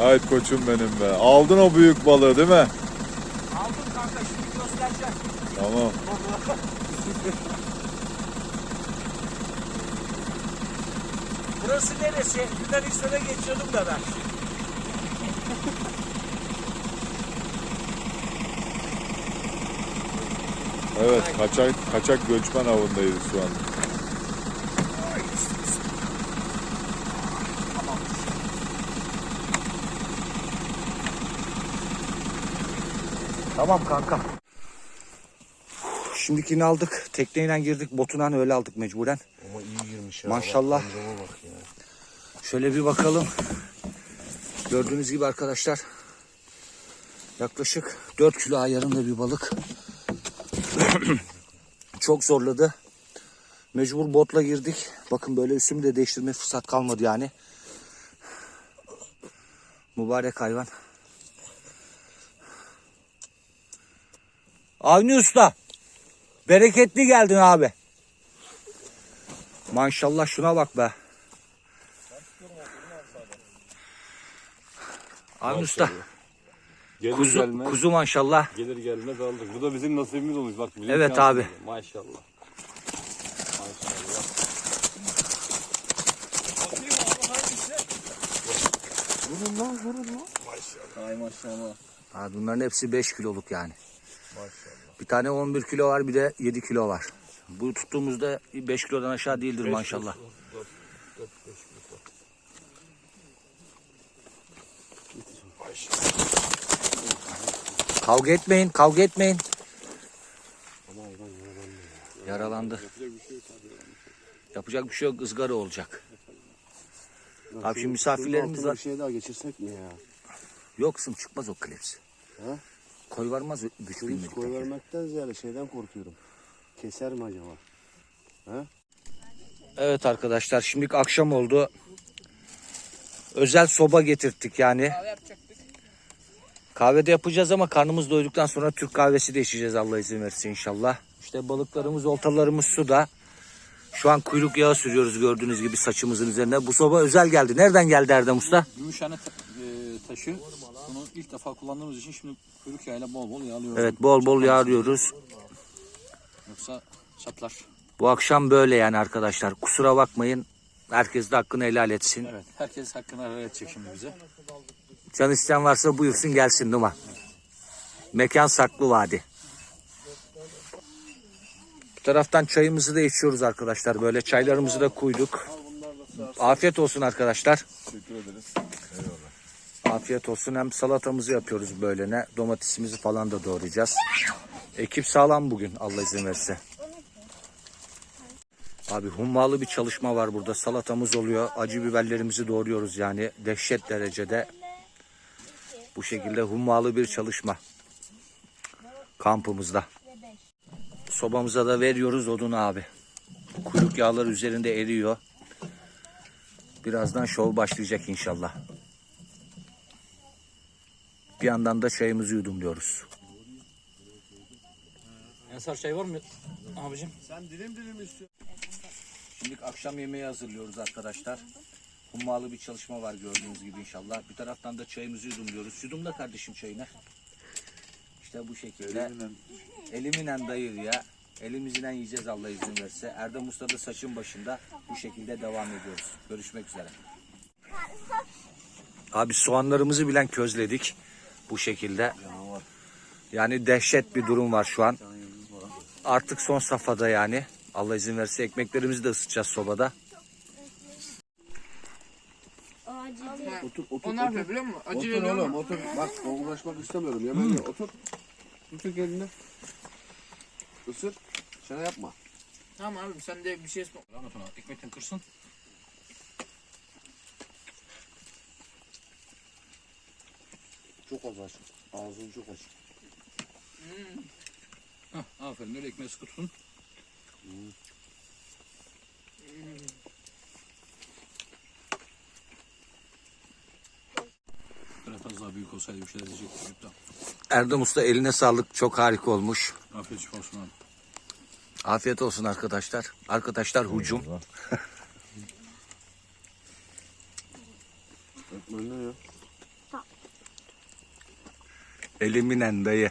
Haydi koçum benim be. Aldın o büyük balığı değil mi? Aldım kanka şimdi göstereceğim. Tamam. Burası neresi? Yunanistan'a geçiyordum da ben. Evet kaçak kaçak göçmen avındayız şu an. Tamam kanka. Şimdikini aldık. Tekneyle girdik. Botuna öyle aldık mecburen. Ama iyi girmiş ya. Maşallah. Bak ya. Şöyle bir bakalım. Gördüğünüz gibi arkadaşlar. Yaklaşık 4 kilo ayarında bir balık. Çok zorladı. Mecbur botla girdik. Bakın böyle üstümü de değiştirme fırsat kalmadı yani. Mübarek hayvan. Avni Usta. Bereketli geldin abi. Maşallah şuna bak be. Avni Usta. Gelir Kuzu, gelmez, kuzu maşallah. gelir gelmez aldık. Bu da bizim nasibimiz olmuş. Bak bizim Evet abi. Maşallah. Maşallah. Vurun lan vurun lan. Ay maşallah. Ha, bunların hepsi 5 kiloluk yani. Bir tane 11 kilo var bir de 7 kilo var. Bu tuttuğumuzda 5 kilodan aşağı değildir maşallah. Kavga etmeyin, kavga etmeyin. Yaralandı. Yapacak bir şey yok, ızgara olacak. Abi şimdi misafirlerimiz var. Bir şey daha geçirsek mi ya? Yoksun çıkmaz o klips. He? Koy varmaz güç Şunu bilmedik. koy vermekten ziyade şeyden korkuyorum. Keser mi acaba? Evet arkadaşlar şimdi akşam oldu. Özel soba getirttik yani. Kahve de yapacağız ama karnımız doyduktan sonra Türk kahvesi de içeceğiz Allah izin verirse inşallah. İşte balıklarımız, oltalarımız suda. Şu an kuyruk yağı sürüyoruz gördüğünüz gibi saçımızın üzerine. Bu soba özel geldi. Nereden geldi Erdem Usta? Gümüşhane ta- e, taşı. Bunu ilk defa kullandığımız için şimdi kuyruk yağıyla bol bol yağlıyoruz. Evet bol bol yağlıyoruz. Yoksa çatlar. Bu akşam böyle yani arkadaşlar. Kusura bakmayın. Herkes de hakkını helal etsin. Evet. Herkes hakkını helal edecek şimdi bize. Can isteyen varsa buyursun gelsin Numa. Mekan Saklı Vadi. Bu taraftan çayımızı da içiyoruz arkadaşlar. Böyle çaylarımızı da koyduk. Afiyet olsun arkadaşlar. Teşekkür ederiz. Afiyet olsun. Hem salatamızı yapıyoruz böyle ne. Domatesimizi falan da doğrayacağız. Ekip sağlam bugün Allah izin verirse. Abi hummalı bir çalışma var burada. Salatamız oluyor. Acı biberlerimizi doğruyoruz yani. Dehşet derecede. Bu şekilde hummalı bir çalışma. Kampımızda. Sobamıza da veriyoruz odunu abi. Kuyruk yağları üzerinde eriyor. Birazdan şov başlayacak inşallah. Bir yandan da çayımızı yudumluyoruz. Ensar çay var mı abicim? Sen dilim dilim istiyorsun. Şimdi akşam yemeği hazırlıyoruz arkadaşlar. Hummalı bir çalışma var gördüğünüz gibi inşallah. Bir taraftan da çayımızı yudumluyoruz. Yudumla kardeşim çayını. İşte bu şekilde. Eliminen dayır ya. Elimizden yiyeceğiz Allah izin verirse. Erdem Usta da saçın başında. Bu şekilde devam ediyoruz. Görüşmek üzere. Abi soğanlarımızı bilen közledik. Bu şekilde. Yani dehşet bir durum var şu an. Artık son safhada yani. Allah izin verirse ekmeklerimizi de ısıtacağız sobada. Otur otur O ne yapıyor biliyor musun? Acı Otur veriyor oğlum mu? otur. Bak uğraşmak istemiyorum. Yemeğe hmm. otur. Tutur kendini. Isır. Şana yapma. Tamam abim sen de bir şey ona ekmekten kırsın. Çok az aç. Ağzın çok aç. Hah, aferin öyle ekmeği sıkı tutun. Biraz daha büyük olsaydı bir şeyler diyecektim. Erdem Usta eline sağlık. Çok harika olmuş. Afiyet olsun abi. Afiyet olsun arkadaşlar. Arkadaşlar hucum. Ekmeğin ne ya? Eliminen dayı.